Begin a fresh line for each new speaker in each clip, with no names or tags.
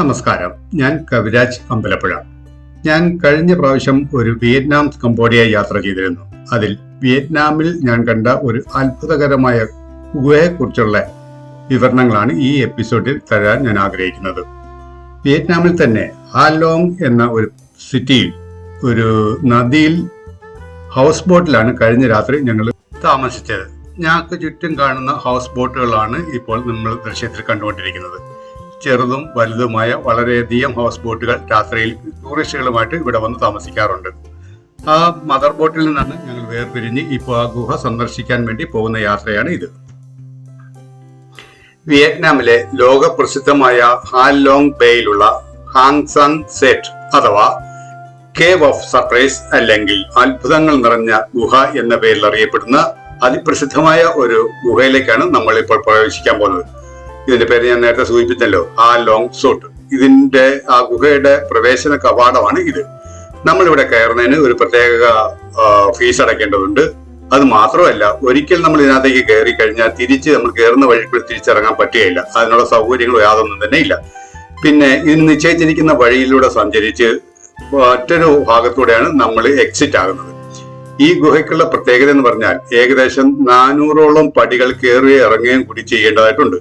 നമസ്കാരം ഞാൻ കവിരാജ് അമ്പലപ്പുഴ ഞാൻ കഴിഞ്ഞ പ്രാവശ്യം ഒരു വിയറ്റ്നാം കംബോഡിയ യാത്ര ചെയ്തിരുന്നു അതിൽ വിയറ്റ്നാമിൽ ഞാൻ കണ്ട ഒരു അത്ഭുതകരമായ ഗുഹയെക്കുറിച്ചുള്ള വിവരണങ്ങളാണ് ഈ എപ്പിസോഡിൽ തരാൻ ഞാൻ ആഗ്രഹിക്കുന്നത് വിയറ്റ്നാമിൽ തന്നെ ഹാലോങ് എന്ന ഒരു സിറ്റിയിൽ ഒരു നദിയിൽ ഹൗസ് ബോട്ടിലാണ് കഴിഞ്ഞ രാത്രി ഞങ്ങൾ താമസിച്ചത് ഞങ്ങൾക്ക് ചുറ്റും കാണുന്ന ഹൗസ് ബോട്ടുകളാണ് ഇപ്പോൾ നമ്മൾ ദൃശ്യത്തിൽ കണ്ടുകൊണ്ടിരിക്കുന്നത് ചെറുതും വലുതുമായ വളരെയധികം ഹൗസ് ബോട്ടുകൾ രാത്രിയിൽ ടൂറിസ്റ്റുകളുമായിട്ട് ഇവിടെ വന്ന് താമസിക്കാറുണ്ട് ആ മദർ ബോട്ടിൽ നിന്നാണ് ഞങ്ങൾ വേർപിരിഞ്ഞ് ഇപ്പോൾ ആ ഗുഹ സന്ദർശിക്കാൻ വേണ്ടി പോകുന്ന യാത്രയാണ് ഇത് വിയറ്റ്നാമിലെ ലോക പ്രസിദ്ധമായ ഹാൻലോങ് ബേയിലുള്ള ഹാങ്സങ് സെറ്റ് അഥവാ കേവ് ഓഫ് സർപ്രൈസ് അല്ലെങ്കിൽ അത്ഭുതങ്ങൾ നിറഞ്ഞ ഗുഹ എന്ന പേരിൽ അറിയപ്പെടുന്ന അതിപ്രസിദ്ധമായ ഒരു ഗുഹയിലേക്കാണ് നമ്മൾ ഇപ്പോൾ പ്രവേശിക്കാൻ പോകുന്നത് ഇതിന്റെ പേര് ഞാൻ നേരത്തെ സൂചിപ്പിച്ചല്ലോ ആ ലോങ് സോട്ട് ഇതിന്റെ ആ ഗുഹയുടെ പ്രവേശന കവാടമാണ് ഇത് നമ്മളിവിടെ കയറുന്നതിന് ഒരു പ്രത്യേക ഫീസ് അടയ്ക്കേണ്ടതുണ്ട് അത് മാത്രമല്ല ഒരിക്കൽ നമ്മൾ ഇതിനകത്തേക്ക് കയറി കഴിഞ്ഞാൽ തിരിച്ച് നമ്മൾ കയറുന്ന വഴിക്ക് തിരിച്ചിറങ്ങാൻ പറ്റുകയില്ല അതിനുള്ള സൗകര്യങ്ങൾ യാതൊന്നും തന്നെ ഇല്ല പിന്നെ ഇതിന് നിശ്ചയിച്ചിരിക്കുന്ന വഴിയിലൂടെ സഞ്ചരിച്ച് മറ്റൊരു ഭാഗത്തൂടെയാണ് നമ്മൾ എക്സിറ്റ് ആകുന്നത് ഈ ഗുഹയ്ക്കുള്ള പ്രത്യേകത എന്ന് പറഞ്ഞാൽ ഏകദേശം നാനൂറോളം പടികൾ കയറുകയും ഇറങ്ങുകയും കൂടി ചെയ്യേണ്ടതായിട്ടുണ്ട്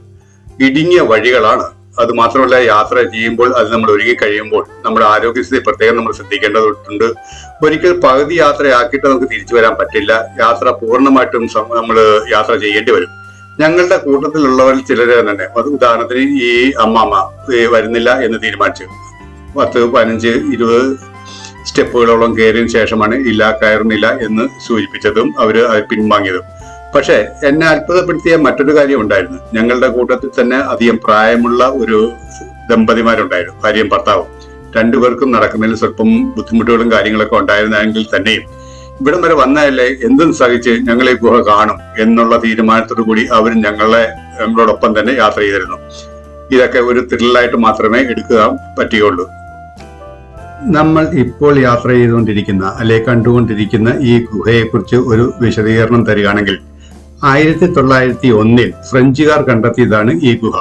ഇടുങ്ങിയ വഴികളാണ് അത് മാത്രമല്ല യാത്ര ചെയ്യുമ്പോൾ അത് നമ്മൾ ഒരുങ്ങി കഴിയുമ്പോൾ നമ്മുടെ ആരോഗ്യസ്ഥിതി പ്രത്യേകം നമ്മൾ ശ്രദ്ധിക്കേണ്ടതുണ്ട് ഒരിക്കൽ പകുതി യാത്രയാക്കിയിട്ട് നമുക്ക് തിരിച്ചു വരാൻ പറ്റില്ല യാത്ര പൂർണ്ണമായിട്ടും നമ്മൾ യാത്ര ചെയ്യേണ്ടി വരും ഞങ്ങളുടെ കൂട്ടത്തിലുള്ളവർ ചിലർ തന്നെ അത് ഉദാഹരണത്തിന് ഈ അമ്മാമ്മ വരുന്നില്ല എന്ന് തീരുമാനിച്ചു പത്ത് പതിനഞ്ച് ഇരുപത് സ്റ്റെപ്പുകളോളം കയറിയതിനു ശേഷമാണ് ഇല്ല കയറുന്നില്ല എന്ന് സൂചിപ്പിച്ചതും അവർ പിൻവാങ്ങിയതും പക്ഷേ എന്നെ അത്ഭുതപ്പെടുത്തിയ മറ്റൊരു കാര്യം ഉണ്ടായിരുന്നു ഞങ്ങളുടെ കൂട്ടത്തിൽ തന്നെ അധികം പ്രായമുള്ള ഒരു ദമ്പതിമാരുണ്ടായിരുന്നു ഭാര്യയും ഭർത്താവും രണ്ടുപേർക്കും നടക്കുന്നതിൽ സ്വല്പം ബുദ്ധിമുട്ടുകളും കാര്യങ്ങളൊക്കെ ഉണ്ടായിരുന്നെങ്കിൽ തന്നെയും ഇവിടം വരെ വന്നതല്ലേ എന്തും സഹിച്ച് ഞങ്ങളെ ഗുഹ കാണും എന്നുള്ള തീരുമാനത്തോടു കൂടി അവരും ഞങ്ങളെ ഞങ്ങളോടൊപ്പം തന്നെ യാത്ര ചെയ്തിരുന്നു ഇതൊക്കെ ഒരു ത്രില്ലായിട്ട് മാത്രമേ എടുക്കുക പറ്റുകയുള്ളൂ നമ്മൾ ഇപ്പോൾ യാത്ര ചെയ്തുകൊണ്ടിരിക്കുന്ന അല്ലെ കണ്ടുകൊണ്ടിരിക്കുന്ന ഈ ഗുഹയെക്കുറിച്ച് ഒരു വിശദീകരണം തരികയാണെങ്കിൽ ആയിരത്തി തൊള്ളായിരത്തി ഒന്നിൽ ഫ്രഞ്ചുകാർ കണ്ടെത്തിയതാണ് ഈ ഗുഹ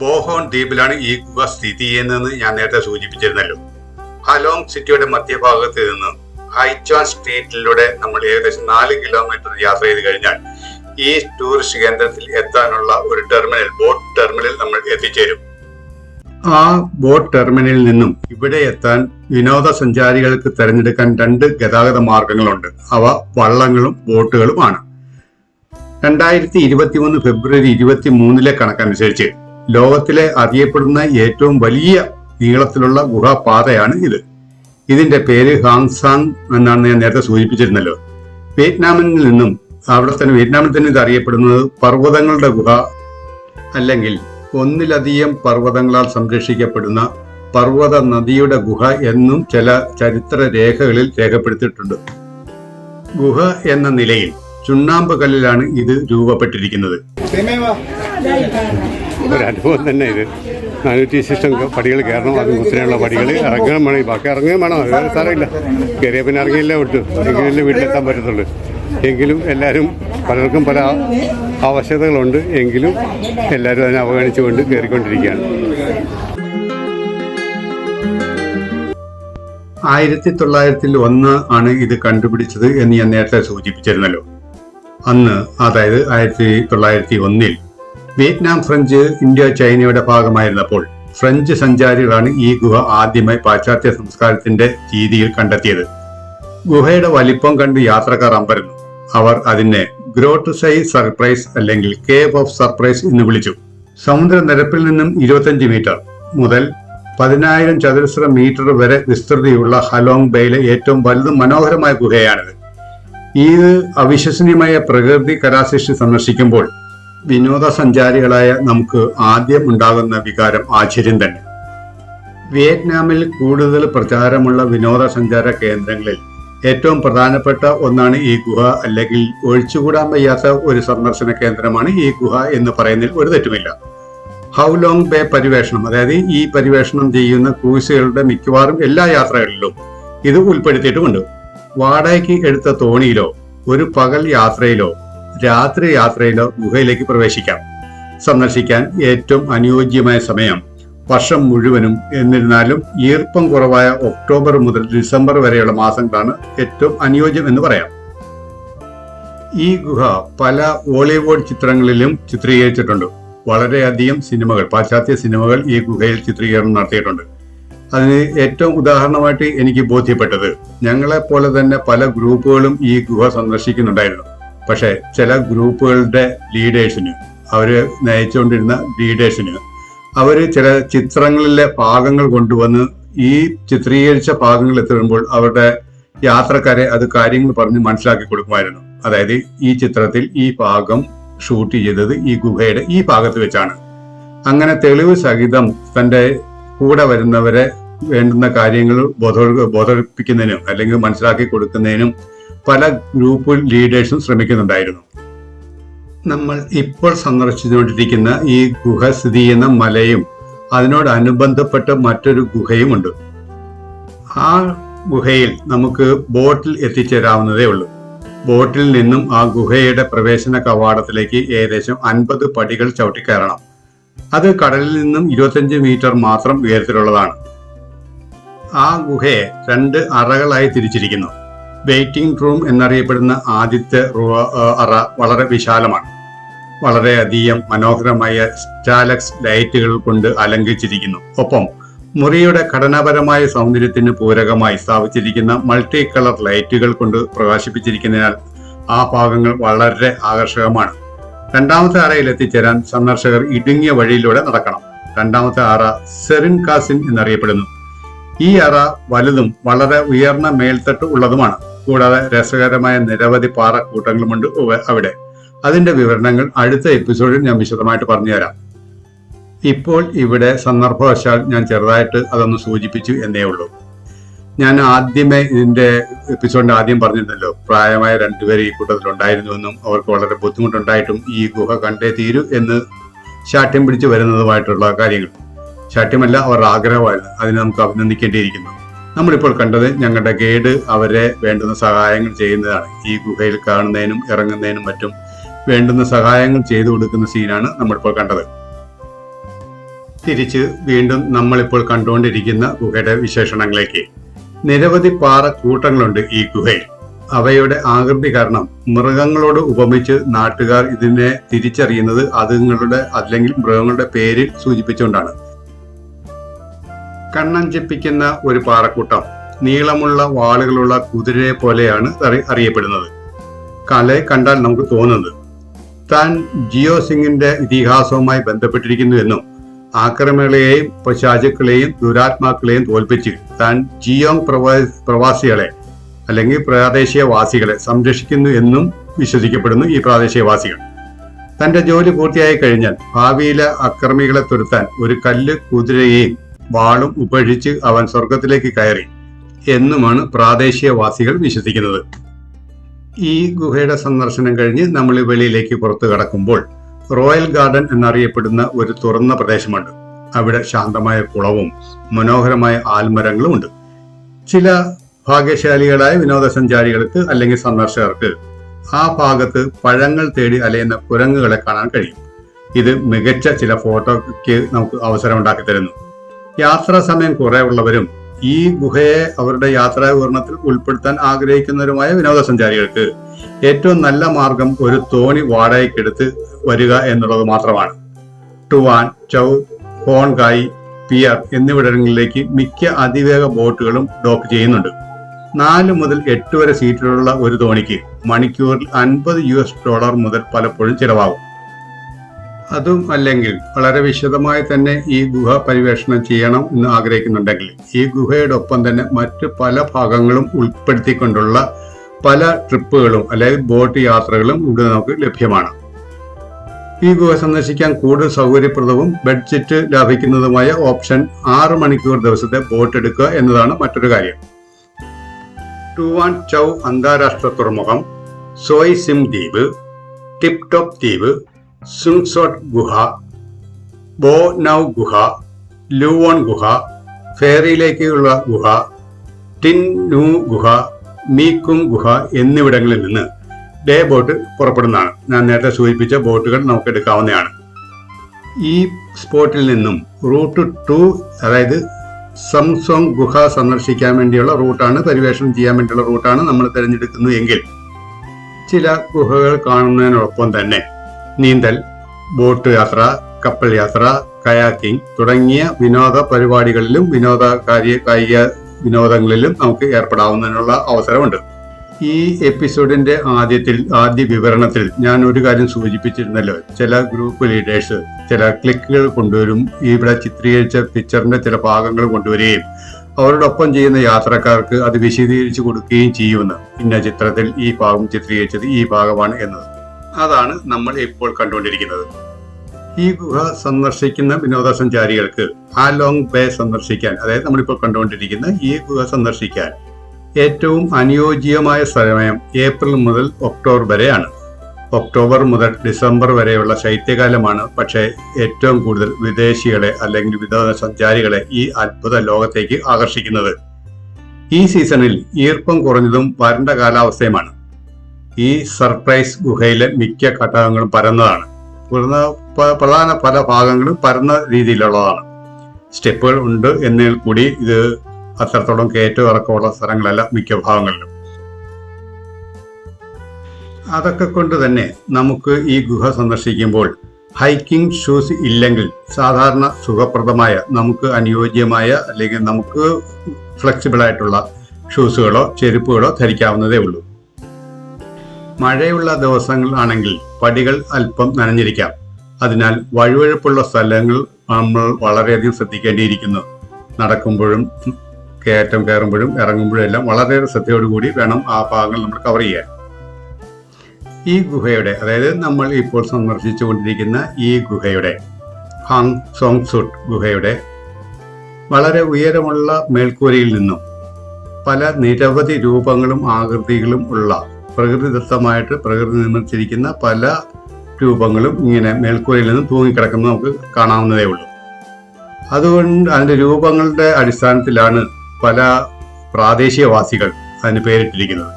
ബോഹോൺ ദ്വീപിലാണ് ഈ ഗുഹ സ്ഥിതി ചെയ്യുന്നതെന്ന് ഞാൻ നേരത്തെ സൂചിപ്പിച്ചിരുന്നല്ലോ ഹലോങ് സിറ്റിയുടെ മധ്യഭാഗത്ത് നിന്ന് ഹൈച്ചാൻ സ്ട്രീറ്റിലൂടെ നമ്മൾ ഏകദേശം നാല് കിലോമീറ്റർ യാത്ര ചെയ്ത് കഴിഞ്ഞാൽ ഈ ടൂറിസ്റ്റ് കേന്ദ്രത്തിൽ എത്താനുള്ള ഒരു ടെർമിനൽ ബോട്ട് ടെർമിനൽ നമ്മൾ എത്തിച്ചേരും ആ ബോട്ട് ടെർമിനലിൽ നിന്നും ഇവിടെ എത്താൻ വിനോദസഞ്ചാരികൾക്ക് തിരഞ്ഞെടുക്കാൻ രണ്ട് ഗതാഗത മാർഗങ്ങളുണ്ട് അവ വള്ളങ്ങളും ബോട്ടുകളുമാണ് രണ്ടായിരത്തി ഇരുപത്തി മൂന്ന് ഫെബ്രുവരി ഇരുപത്തി മൂന്നിലെ കണക്കനുസരിച്ച് ലോകത്തിലെ അറിയപ്പെടുന്ന ഏറ്റവും വലിയ നീളത്തിലുള്ള ഗുഹാപാതയാണ് ഇത് ഇതിന്റെ പേര് ഹാങ്സാങ് എന്നാണ് ഞാൻ നേരത്തെ സൂചിപ്പിച്ചിരുന്നല്ലോ വിയറ്റ്നാമിൽ നിന്നും അവിടെ തന്നെ വിയറ്റ്നാമിൽ തന്നെ ഇത് അറിയപ്പെടുന്നത് പർവ്വതങ്ങളുടെ ഗുഹ അല്ലെങ്കിൽ ഒന്നിലധികം പർവ്വതങ്ങളാൽ സംരക്ഷിക്കപ്പെടുന്ന പർവ്വത നദിയുടെ ഗുഹ എന്നും ചില ചരിത്ര രേഖകളിൽ രേഖപ്പെടുത്തിയിട്ടുണ്ട് ഗുഹ എന്ന നിലയിൽ ചുണ്ണാമ്പ് കല്ലിലാണ് ഇത് രൂപപ്പെട്ടിരിക്കുന്നത് ഒരനുഭവം തന്നെ ഇത് നാനൂറ്റി ശിഷ്ടം പടികൾ കയറണം അത് കുത്തിനെയുള്ള പടികൾ ഇറങ്ങണം വേണം ബാക്കി ഇറങ്ങുകയും വേണം അത് സാരമില്ല കയറിയ പിന്നെ ഇറങ്ങിയില്ല വിട്ടു എങ്കിലും വീട്ടിലെത്താൻ പറ്റത്തുള്ളൂ എങ്കിലും എല്ലാവരും പലർക്കും പല ആവശ്യതകളുണ്ട് എങ്കിലും എല്ലാവരും അതിനെ അവഗണിച്ചുകൊണ്ട് കയറിക്കൊണ്ടിരിക്കുകയാണ് ആയിരത്തി തൊള്ളായിരത്തി ഒന്ന് ആണ് ഇത് കണ്ടുപിടിച്ചത് എന്ന് ഞാൻ നേരത്തെ സൂചിപ്പിച്ചിരുന്നല്ലോ അന്ന് അതായത് ആയിരത്തി തൊള്ളായിരത്തി ഒന്നിൽ വിയറ്റ്നാം ഫ്രഞ്ച് ഇന്ത്യ ചൈനയുടെ ഭാഗമായിരുന്നപ്പോൾ ഫ്രഞ്ച് സഞ്ചാരികളാണ് ഈ ഗുഹ ആദ്യമായി പാശ്ചാത്യ സംസ്കാരത്തിന്റെ രീതിയിൽ കണ്ടെത്തിയത് ഗുഹയുടെ വലിപ്പം കണ്ട് യാത്രക്കാർ അമ്പരന്നു അവർ അതിനെ ഗ്രോട്ട് സൈ സർപ്രൈസ് അല്ലെങ്കിൽ കേവ് ഓഫ് സർപ്രൈസ് എന്ന് വിളിച്ചു സമുദ്രനിരപ്പിൽ നിന്നും ഇരുപത്തഞ്ച് മീറ്റർ മുതൽ പതിനായിരം ചതുരശ്ര മീറ്റർ വരെ വിസ്തൃതിയുള്ള ഹലോങ് ബേയിലെ ഏറ്റവും വലുതും മനോഹരമായ ഗുഹയാണിത് ഈ അവിശ്വസനീയമായ പ്രകൃതി കലാസൃഷ്ടി സന്ദർശിക്കുമ്പോൾ വിനോദസഞ്ചാരികളായ നമുക്ക് ആദ്യം ഉണ്ടാകുന്ന വികാരം ആശ്ചര്യം തന്നെ വിയറ്റ്നാമിൽ കൂടുതൽ പ്രചാരമുള്ള വിനോദസഞ്ചാര കേന്ദ്രങ്ങളിൽ ഏറ്റവും പ്രധാനപ്പെട്ട ഒന്നാണ് ഈ ഗുഹ അല്ലെങ്കിൽ ഒഴിച്ചുകൂടാൻ വയ്യാത്ത ഒരു സന്ദർശന കേന്ദ്രമാണ് ഈ ഗുഹ എന്ന് പറയുന്നതിൽ ഒരു തെറ്റുമില്ല ഹൗ ലോങ് ബേ പരിവേഷണം അതായത് ഈ പരിവേഷണം ചെയ്യുന്ന ക്രൂസുകളുടെ മിക്കവാറും എല്ലാ യാത്രകളിലും ഇത് ഉൾപ്പെടുത്തിയിട്ടുമുണ്ട് വാടകയ്ക്ക് എടുത്ത തോണിയിലോ ഒരു പകൽ യാത്രയിലോ രാത്രി യാത്രയിലോ ഗുഹയിലേക്ക് പ്രവേശിക്കാം സന്ദർശിക്കാൻ ഏറ്റവും അനുയോജ്യമായ സമയം വർഷം മുഴുവനും എന്നിരുന്നാലും ഈർപ്പം കുറവായ ഒക്ടോബർ മുതൽ ഡിസംബർ വരെയുള്ള മാസങ്ങളാണ് ഏറ്റവും അനുയോജ്യം എന്ന് പറയാം ഈ ഗുഹ പല ഹോളിവുഡ് ചിത്രങ്ങളിലും ചിത്രീകരിച്ചിട്ടുണ്ട് വളരെയധികം സിനിമകൾ പാശ്ചാത്യ സിനിമകൾ ഈ ഗുഹയിൽ ചിത്രീകരണം നടത്തിയിട്ടുണ്ട് അതിന് ഏറ്റവും ഉദാഹരണമായിട്ട് എനിക്ക് ബോധ്യപ്പെട്ടത് ഞങ്ങളെ പോലെ തന്നെ പല ഗ്രൂപ്പുകളും ഈ ഗുഹ സന്ദർശിക്കുന്നുണ്ടായിരുന്നു പക്ഷേ ചില ഗ്രൂപ്പുകളുടെ ലീഡേഴ്സിന് അവര് നയിച്ചുകൊണ്ടിരുന്ന ലീഡേഴ്സിന് അവർ ചില ചിത്രങ്ങളിലെ ഭാഗങ്ങൾ കൊണ്ടുവന്ന് ഈ ചിത്രീകരിച്ച ഭാഗങ്ങൾ എത്തുമ്പോൾ അവരുടെ യാത്രക്കാരെ അത് കാര്യങ്ങൾ പറഞ്ഞ് മനസ്സിലാക്കി കൊടുക്കുമായിരുന്നു അതായത് ഈ ചിത്രത്തിൽ ഈ ഭാഗം ഷൂട്ട് ചെയ്തത് ഈ ഗുഹയുടെ ഈ ഭാഗത്ത് വെച്ചാണ് അങ്ങനെ തെളിവ് സഹിതം തന്റെ കൂടെ വരുന്നവരെ വേണ്ടുന്ന കാര്യങ്ങൾ ബോധ ബോധിപ്പിക്കുന്നതിനും അല്ലെങ്കിൽ മനസ്സിലാക്കി കൊടുക്കുന്നതിനും പല ഗ്രൂപ്പ് ലീഡേഴ്സും ശ്രമിക്കുന്നുണ്ടായിരുന്നു നമ്മൾ ഇപ്പോൾ സന്ദർശിച്ചുകൊണ്ടിരിക്കുന്ന ഈ ഗുഹ സ്ഥിതി ചെയ്യുന്ന മലയും അതിനോട് അനുബന്ധപ്പെട്ട മറ്റൊരു ഗുഹയുമുണ്ട് ആ ഗുഹയിൽ നമുക്ക് ബോട്ടിൽ എത്തിച്ചേരാവുന്നതേ ഉള്ളൂ ബോട്ടിൽ നിന്നും ആ ഗുഹയുടെ പ്രവേശന കവാടത്തിലേക്ക് ഏകദേശം അൻപത് പടികൾ ചവിട്ടിക്കയറണം അത് കടലിൽ നിന്നും ഇരുപത്തിയഞ്ച് മീറ്റർ മാത്രം ഉയരത്തിലുള്ളതാണ് ആ ഗുഹയെ രണ്ട് അറകളായി തിരിച്ചിരിക്കുന്നു വെയിറ്റിംഗ് റൂം എന്നറിയപ്പെടുന്ന ആദ്യത്തെ അറ വളരെ വിശാലമാണ് വളരെയധികം മനോഹരമായ സ്റ്റാലക്സ് ലൈറ്റുകൾ കൊണ്ട് അലങ്കരിച്ചിരിക്കുന്നു ഒപ്പം മുറിയുടെ ഘടനാപരമായ സൗന്ദര്യത്തിന് പൂരകമായി സ്ഥാപിച്ചിരിക്കുന്ന മൾട്ടി കളർ ലൈറ്റുകൾ കൊണ്ട് പ്രകാശിപ്പിച്ചിരിക്കുന്നതിനാൽ ആ ഭാഗങ്ങൾ വളരെ ആകർഷകമാണ് രണ്ടാമത്തെ അറയിൽ എത്തിച്ചേരാൻ സന്ദർശകർ ഇടുങ്ങിയ വഴിയിലൂടെ നടക്കണം രണ്ടാമത്തെ അറ സെറിൻ കാസിൻ എന്നറിയപ്പെടുന്നു ഈ അറ വലുതും വളരെ ഉയർന്ന മേൽത്തട്ട് ഉള്ളതുമാണ് കൂടാതെ രസകരമായ നിരവധി പാറക്കൂട്ടങ്ങളുമുണ്ട് അവിടെ അതിന്റെ വിവരണങ്ങൾ അടുത്ത എപ്പിസോഡിൽ ഞാൻ വിശദമായിട്ട് പറഞ്ഞുതരാം ഇപ്പോൾ ഇവിടെ സന്ദർഭവശാൽ ഞാൻ ചെറുതായിട്ട് അതൊന്ന് സൂചിപ്പിച്ചു എന്നേ ഉള്ളൂ ഞാൻ ആദ്യമേ ഇതിന്റെ എപ്പിസോഡിന്റെ ആദ്യം പറഞ്ഞിരുന്നല്ലോ പ്രായമായ രണ്ടുപേർ ഈ കൂട്ടത്തിൽ ഉണ്ടായിരുന്നുവെന്നും അവർക്ക് വളരെ ബുദ്ധിമുട്ടുണ്ടായിട്ടും ഈ ഗുഹ കണ്ടേ തീരൂ എന്ന് ശാഠ്യം പിടിച്ചു വരുന്നതുമായിട്ടുള്ള കാര്യങ്ങൾ ശാഠ്യമല്ല അവരുടെ ആഗ്രഹമായിരുന്നു അതിനെ നമുക്ക് അഭിനന്ദിക്കേണ്ടിയിരിക്കുന്നു നമ്മളിപ്പോൾ കണ്ടത് ഞങ്ങളുടെ ഗൈഡ് അവരെ വേണ്ടുന്ന സഹായങ്ങൾ ചെയ്യുന്നതാണ് ഈ ഗുഹയിൽ കാണുന്നതിനും ഇറങ്ങുന്നതിനും മറ്റും വേണ്ടുന്ന സഹായങ്ങൾ ചെയ്തു കൊടുക്കുന്ന സീനാണ് നമ്മളിപ്പോൾ കണ്ടത് തിരിച്ച് വീണ്ടും നമ്മളിപ്പോൾ കണ്ടുകൊണ്ടിരിക്കുന്ന ഗുഹയുടെ വിശേഷണങ്ങളിലേക്ക് നിരവധി പാറ കൂട്ടങ്ങളുണ്ട് ഈ ഗുഹയിൽ അവയുടെ ആകൃതി കാരണം മൃഗങ്ങളോട് ഉപമിച്ച് നാട്ടുകാർ ഇതിനെ തിരിച്ചറിയുന്നത് അതുങ്ങളുടെ അല്ലെങ്കിൽ മൃഗങ്ങളുടെ പേരിൽ സൂചിപ്പിച്ചുകൊണ്ടാണ് കണ്ണഞ്ചിപ്പിക്കുന്ന ഒരു പാറക്കൂട്ടം നീളമുള്ള വാളുകളുള്ള കുതിരയെ പോലെയാണ് അറിയപ്പെടുന്നത് കലയെ കണ്ടാൽ നമുക്ക് തോന്നുന്നത് താൻ ജിയോ സിംഗിന്റെ ഇതിഹാസവുമായി ബന്ധപ്പെട്ടിരിക്കുന്നു എന്നും ആക്രമണകളെയും പശാചുക്കളെയും ദുരാത്മാക്കളെയും തോൽപ്പിച്ച് താൻ ജിയോങ് പ്രവാസികളെ അല്ലെങ്കിൽ പ്രാദേശികവാസികളെ സംരക്ഷിക്കുന്നു എന്നും വിശ്വസിക്കപ്പെടുന്നു ഈ പ്രാദേശികവാസികൾ തന്റെ ജോലി പൂർത്തിയായി കഴിഞ്ഞാൽ ഭാവിയിലെ അക്രമികളെ തുരുത്താൻ ഒരു കല്ല് കുതിരയെയും വാളും ഉപേക്ഷിച്ച് അവൻ സ്വർഗത്തിലേക്ക് കയറി എന്നുമാണ് പ്രാദേശികവാസികൾ വിശ്വസിക്കുന്നത് ഈ ഗുഹയുടെ സന്ദർശനം കഴിഞ്ഞ് നമ്മൾ വെളിയിലേക്ക് പുറത്തു കടക്കുമ്പോൾ റോയൽ ഗാർഡൻ എന്നറിയപ്പെടുന്ന ഒരു തുറന്ന പ്രദേശമുണ്ട് അവിടെ ശാന്തമായ കുളവും മനോഹരമായ ആൽമരങ്ങളും ഉണ്ട് ചില ഭാഗ്യശാലികളായ വിനോദസഞ്ചാരികൾക്ക് അല്ലെങ്കിൽ സന്ദർശകർക്ക് ആ ഭാഗത്ത് പഴങ്ങൾ തേടി അലയുന്ന കുരങ്ങുകളെ കാണാൻ കഴിയും ഇത് മികച്ച ചില ഫോട്ടോയ്ക്ക് നമുക്ക് അവസരം ഉണ്ടാക്കി തരുന്നു യാത്രാ സമയം കുറെ ഉള്ളവരും ഈ ഗുഹയെ അവരുടെ യാത്രാ വിവരണത്തിൽ ഉൾപ്പെടുത്താൻ ആഗ്രഹിക്കുന്നവരുമായ വിനോദസഞ്ചാരികൾക്ക് ഏറ്റവും നല്ല മാർഗം ഒരു തോണി വാടകയ്ക്കെടുത്ത് വരിക എന്നുള്ളത് മാത്രമാണ് ടുവാൻ ചൗ ഹോൺഗായി പിയർ എന്നിവിടങ്ങളിലേക്ക് മിക്ക അതിവേഗ ബോട്ടുകളും ഡോക്ക് ചെയ്യുന്നുണ്ട് നാല് മുതൽ എട്ട് വരെ സീറ്റുകളുള്ള ഒരു തോണിക്ക് മണിക്കൂറിൽ അൻപത് യു എസ് ഡോളർ മുതൽ പലപ്പോഴും ചിലവാകും അതും അല്ലെങ്കിൽ വളരെ വിശദമായി തന്നെ ഈ ഗുഹ പരിവേഷണം ചെയ്യണം എന്ന് ആഗ്രഹിക്കുന്നുണ്ടെങ്കിൽ ഈ ഒപ്പം തന്നെ മറ്റ് പല ഭാഗങ്ങളും ഉൾപ്പെടുത്തിക്കൊണ്ടുള്ള പല ട്രിപ്പുകളും അല്ലെങ്കിൽ ബോട്ട് യാത്രകളും ഇവിടെ നമുക്ക് ലഭ്യമാണ് ഈ ഗുഹ സന്ദർശിക്കാൻ കൂടുതൽ സൗകര്യപ്രദവും ബഡ്ജറ്റ് ലാഭിക്കുന്നതുമായ ഓപ്ഷൻ ആറ് മണിക്കൂർ ദിവസത്തെ ബോട്ട് എടുക്കുക എന്നതാണ് മറ്റൊരു കാര്യം ടുവാൻ ചൗ അന്താരാഷ്ട്ര തുറമുഖം സോയ് സിം ദ്വീപ് ടിപ് ടോപ്പ് ദ്വീപ് സുങ്സോട്ട് ഗുഹ ബോ നൗ ഗുഹ ലുവോൺ ഗുഹ ഫേറിയിലേക്കുള്ള ഗുഹ ടിൻ നു ഗുഹ മീക്കും ഗുഹ എന്നിവിടങ്ങളിൽ നിന്ന് ഡേ ബോട്ട് പുറപ്പെടുന്നതാണ് ഞാൻ നേരത്തെ സൂചിപ്പിച്ച ബോട്ടുകൾ നമുക്ക് എടുക്കാവുന്നതാണ് ഈ സ്പോട്ടിൽ നിന്നും റൂട്ട് ടു അതായത് സംസോങ് ഗുഹ സന്ദർശിക്കാൻ വേണ്ടിയുള്ള റൂട്ടാണ് പരിവേഷണം ചെയ്യാൻ വേണ്ടിയുള്ള റൂട്ടാണ് നമ്മൾ തിരഞ്ഞെടുക്കുന്നത് എങ്കിൽ ചില ഗുഹകൾ കാണുന്നതിനൊപ്പം തന്നെ നീന്തൽ ബോട്ട് യാത്ര കപ്പൽ യാത്ര കയാക്കിംഗ് തുടങ്ങിയ വിനോദ പരിപാടികളിലും വിനോദ കാര്യ കായിക വിനോദങ്ങളിലും നമുക്ക് ഏർപ്പെടാവുന്നതിനുള്ള അവസരമുണ്ട് ഈ എപ്പിസോഡിന്റെ ആദ്യത്തിൽ ആദ്യ വിവരണത്തിൽ ഞാൻ ഒരു കാര്യം സൂചിപ്പിച്ചിരുന്നല്ലോ ചില ഗ്രൂപ്പ് ലീഡേഴ്സ് ചില ക്ലിക്കുകൾ കൊണ്ടുവരും ഇവിടെ ചിത്രീകരിച്ച പിക്ചറിന്റെ ചില ഭാഗങ്ങൾ കൊണ്ടുവരികയും അവരോടൊപ്പം ചെയ്യുന്ന യാത്രക്കാർക്ക് അത് വിശദീകരിച്ചു കൊടുക്കുകയും ചെയ്യുമെന്ന് ഇന്ന ചിത്രത്തിൽ ഈ ഭാഗം ചിത്രീകരിച്ചത് ഈ ഭാഗമാണ് എന്നത് അതാണ് നമ്മൾ ഇപ്പോൾ കണ്ടുകൊണ്ടിരിക്കുന്നത് ഈ ഗുഹ സന്ദർശിക്കുന്ന വിനോദസഞ്ചാരികൾക്ക് ആ ലോങ് ബേ സന്ദർശിക്കാൻ അതായത് നമ്മളിപ്പോൾ കണ്ടുകൊണ്ടിരിക്കുന്ന ഈ ഗുഹ സന്ദർശിക്കാൻ ഏറ്റവും അനുയോജ്യമായ സമയം ഏപ്രിൽ മുതൽ ഒക്ടോബർ വരെയാണ് ഒക്ടോബർ മുതൽ ഡിസംബർ വരെയുള്ള ശൈത്യകാലമാണ് പക്ഷേ ഏറ്റവും കൂടുതൽ വിദേശികളെ അല്ലെങ്കിൽ വിനോദസഞ്ചാരികളെ ഈ അത്ഭുത ലോകത്തേക്ക് ആകർഷിക്കുന്നത് ഈ സീസണിൽ ഈർപ്പം കുറഞ്ഞതും വരണ്ട കാലാവസ്ഥയുമാണ് ഈ സർപ്രൈസ് ഗുഹയിലെ മിക്ക ഘടകങ്ങളും പരന്നതാണ് തുടർന്ന് പ്രധാന പല ഭാഗങ്ങളും പരന്ന രീതിയിലുള്ളതാണ് സ്റ്റെപ്പുകൾ ഉണ്ട് എന്നതിൽ കൂടി ഇത് അത്രത്തോളം കയറ്റവും ഇറക്കമുള്ള സ്ഥലങ്ങളല്ല മിക്ക ഭാഗങ്ങളിലും അതൊക്കെ കൊണ്ട് തന്നെ നമുക്ക് ഈ ഗുഹ സന്ദർശിക്കുമ്പോൾ ഹൈക്കിംഗ് ഷൂസ് ഇല്ലെങ്കിൽ സാധാരണ സുഖപ്രദമായ നമുക്ക് അനുയോജ്യമായ അല്ലെങ്കിൽ നമുക്ക് ഫ്ലെക്സിബിൾ ആയിട്ടുള്ള ഷൂസുകളോ ചെരുപ്പുകളോ ധരിക്കാവുന്നതേ ഉള്ളൂ മഴയുള്ള ദിവസങ്ങളാണെങ്കിൽ പടികൾ അല്പം നനഞ്ഞിരിക്കാം അതിനാൽ വഴുവഴുപ്പുള്ള സ്ഥലങ്ങൾ നമ്മൾ വളരെയധികം ശ്രദ്ധിക്കേണ്ടിയിരിക്കുന്നു നടക്കുമ്പോഴും കയറ്റം കയറുമ്പോഴും ഇറങ്ങുമ്പോഴും എല്ലാം വളരെയേറെ ശ്രദ്ധയോടുകൂടി വേണം ആ ഭാഗങ്ങൾ നമ്മൾ കവർ ചെയ്യാൻ ഈ ഗുഹയുടെ അതായത് നമ്മൾ ഇപ്പോൾ സന്ദർശിച്ചുകൊണ്ടിരിക്കുന്ന ഈ ഗുഹയുടെ ഹാങ് സോങ്സുട്ട് ഗുഹയുടെ വളരെ ഉയരമുള്ള മേൽക്കൂരയിൽ നിന്നും പല നിരവധി രൂപങ്ങളും ആകൃതികളും ഉള്ള പ്രകൃതിദത്തമായിട്ട് പ്രകൃതി നിർമ്മിച്ചിരിക്കുന്ന പല രൂപങ്ങളും ഇങ്ങനെ മേൽക്കൂരയിൽ നിന്ന് തൂങ്ങിക്കിടക്കുന്നത് നമുക്ക് കാണാവുന്നതേ ഉള്ളൂ അതുകൊണ്ട് അതിൻ്റെ രൂപങ്ങളുടെ അടിസ്ഥാനത്തിലാണ് പല പ്രാദേശികവാസികൾ അതിന് പേരിട്ടിരിക്കുന്നത്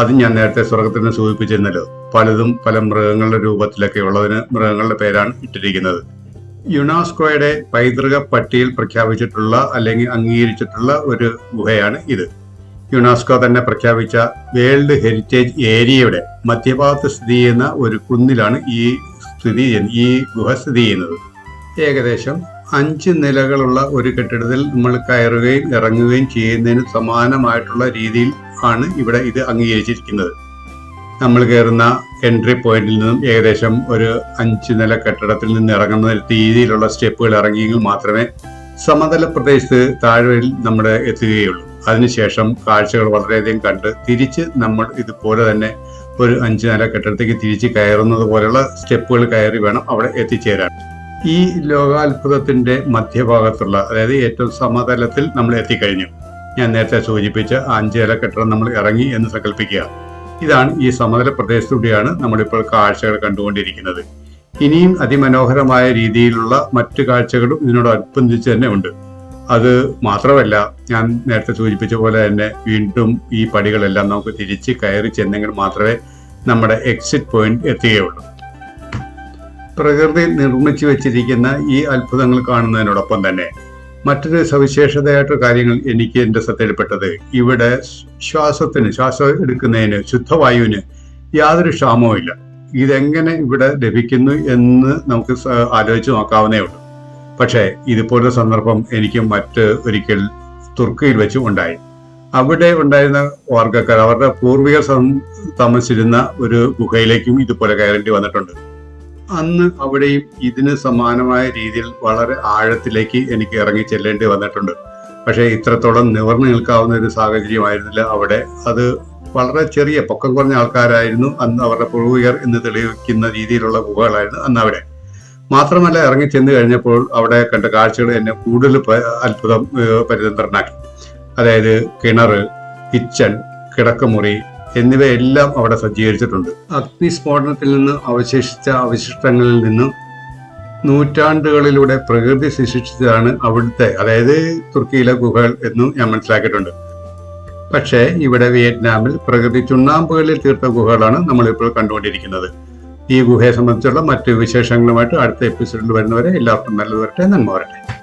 അത് ഞാൻ നേരത്തെ സ്വർഗത്തിൽ സൂചിപ്പിച്ചിരുന്നല്ലോ പലതും പല മൃഗങ്ങളുടെ രൂപത്തിലൊക്കെ ഉള്ളതിന് മൃഗങ്ങളുടെ പേരാണ് ഇട്ടിരിക്കുന്നത് യുനാസ്കോയുടെ പൈതൃക പട്ടിയിൽ പ്രഖ്യാപിച്ചിട്ടുള്ള അല്ലെങ്കിൽ അംഗീകരിച്ചിട്ടുള്ള ഒരു ഗുഹയാണ് ഇത് യുനെസ്കോ തന്നെ പ്രഖ്യാപിച്ച വേൾഡ് ഹെറിറ്റേജ് ഏരിയയുടെ മധ്യഭാഗത്ത് സ്ഥിതി ചെയ്യുന്ന ഒരു കുന്നിലാണ് ഈ സ്ഥിതി ഈ ഗുഹ സ്ഥിതി ചെയ്യുന്നത് ഏകദേശം അഞ്ച് നിലകളുള്ള ഒരു കെട്ടിടത്തിൽ നമ്മൾ കയറുകയും ഇറങ്ങുകയും ചെയ്യുന്നതിന് സമാനമായിട്ടുള്ള രീതിയിൽ ആണ് ഇവിടെ ഇത് അംഗീകരിച്ചിരിക്കുന്നത് നമ്മൾ കയറുന്ന എൻട്രി പോയിന്റിൽ നിന്നും ഏകദേശം ഒരു അഞ്ച് നില കെട്ടിടത്തിൽ നിന്ന് ഇറങ്ങുന്ന രീതിയിലുള്ള സ്റ്റെപ്പുകൾ ഇറങ്ങിയെങ്കിൽ മാത്രമേ സമതല പ്രദേശത്ത് താഴ്വരയിൽ നമ്മുടെ എത്തുകയുള്ളൂ അതിനുശേഷം കാഴ്ചകൾ വളരെയധികം കണ്ട് തിരിച്ച് നമ്മൾ ഇതുപോലെ തന്നെ ഒരു അഞ്ച് നില കെട്ടിടത്തേക്ക് തിരിച്ച് കയറുന്നത് പോലെയുള്ള സ്റ്റെപ്പുകൾ കയറി വേണം അവിടെ എത്തിച്ചേരാൻ ഈ ലോകാത്ഭുതത്തിന്റെ മധ്യഭാഗത്തുള്ള അതായത് ഏറ്റവും സമതലത്തിൽ നമ്മൾ എത്തിക്കഴിഞ്ഞു ഞാൻ നേരത്തെ സൂചിപ്പിച്ച അഞ്ച് നില കെട്ടിടം നമ്മൾ ഇറങ്ങി എന്ന് സങ്കല്പിക്കുക ഇതാണ് ഈ സമതല പ്രദേശത്തൂടെയാണ് നമ്മളിപ്പോൾ കാഴ്ചകൾ കണ്ടുകൊണ്ടിരിക്കുന്നത് ഇനിയും അതിമനോഹരമായ രീതിയിലുള്ള മറ്റു കാഴ്ചകളും ഇതിനോടനുബന്ധിച്ച് തന്നെ ഉണ്ട് അത് മാത്രമല്ല ഞാൻ നേരത്തെ സൂചിപ്പിച്ച പോലെ തന്നെ വീണ്ടും ഈ പടികളെല്ലാം നമുക്ക് തിരിച്ച് കയറി ചെന്നെങ്കിൽ മാത്രമേ നമ്മുടെ എക്സിറ്റ് പോയിന്റ് എത്തുകയുള്ളൂ പ്രകൃതി നിർമ്മിച്ചു വെച്ചിരിക്കുന്ന ഈ അത്ഭുതങ്ങൾ കാണുന്നതിനോടൊപ്പം തന്നെ മറ്റൊരു സവിശേഷതയായിട്ട് കാര്യങ്ങൾ എനിക്ക് എൻ്റെ ശ്രദ്ധയിൽപ്പെട്ടത് ഇവിടെ ശ്വാസത്തിന് ശ്വാസം എടുക്കുന്നതിന് ശുദ്ധവായുവിന് യാതൊരു ക്ഷാമവും ഇല്ല ഇതെങ്ങനെ ഇവിടെ ലഭിക്കുന്നു എന്ന് നമുക്ക് ആലോചിച്ച് നോക്കാവുന്നേ ഉള്ളൂ പക്ഷേ ഇതുപോലൊരു സന്ദർഭം എനിക്ക് മറ്റ് ഒരിക്കൽ തുർക്കിയിൽ വെച്ച് ഉണ്ടായി അവിടെ ഉണ്ടായിരുന്ന വർഗക്കാർ അവരുടെ പൂർവികർ താമസിച്ചിരുന്ന ഒരു ഗുഹയിലേക്കും ഇതുപോലെ കയറേണ്ടി വന്നിട്ടുണ്ട് അന്ന് അവിടെയും ഇതിന് സമാനമായ രീതിയിൽ വളരെ ആഴത്തിലേക്ക് എനിക്ക് ഇറങ്ങി ചെല്ലേണ്ടി വന്നിട്ടുണ്ട് പക്ഷേ ഇത്രത്തോളം നിവർന്നു നിൽക്കാവുന്ന ഒരു സാഹചര്യമായിരുന്നില്ല അവിടെ അത് വളരെ ചെറിയ പൊക്കം കുറഞ്ഞ ആൾക്കാരായിരുന്നു അന്ന് അവരുടെ പൂർവികർ എന്ന് തെളിയിക്കുന്ന രീതിയിലുള്ള ഗുഹകളായിരുന്നു അന്ന് അവിടെ മാത്രമല്ല ഇറങ്ങി ചെന്ന് കഴിഞ്ഞപ്പോൾ അവിടെ കണ്ട കാഴ്ചകൾ എന്നെ കൂടുതൽ അത്ഭുതം പരിതന്ത്രനാക്കി അതായത് കിണർ കിച്ചൺ കിടക്കമുറി എന്നിവയെല്ലാം അവിടെ സജ്ജീകരിച്ചിട്ടുണ്ട് അഗ്നിസ്ഫോടനത്തിൽ നിന്ന് അവശേഷിച്ച അവശിഷ്ടങ്ങളിൽ നിന്നും നൂറ്റാണ്ടുകളിലൂടെ പ്രകൃതി ശിക്ഷിച്ചതാണ് അവിടുത്തെ അതായത് തുർക്കിയിലെ ഗുഹകൾ എന്നും ഞാൻ മനസ്സിലാക്കിയിട്ടുണ്ട് പക്ഷേ ഇവിടെ വിയറ്റ്നാമിൽ പ്രകൃതി ചുണ്ണാമ്പുകളിൽ തീർത്ത ഗുഹകളാണ് നമ്മളിപ്പോൾ കണ്ടുകൊണ്ടിരിക്കുന്നത് ഈ ഗുഹയെ സംബന്ധിച്ചുള്ള മറ്റു വിശേഷങ്ങളുമായിട്ട് അടുത്ത എപ്പിസോഡിൽ വരുന്നവരെ എല്ലാവർക്കും നല്ലത് വരട്ടെ നന്മ വരട്ടെ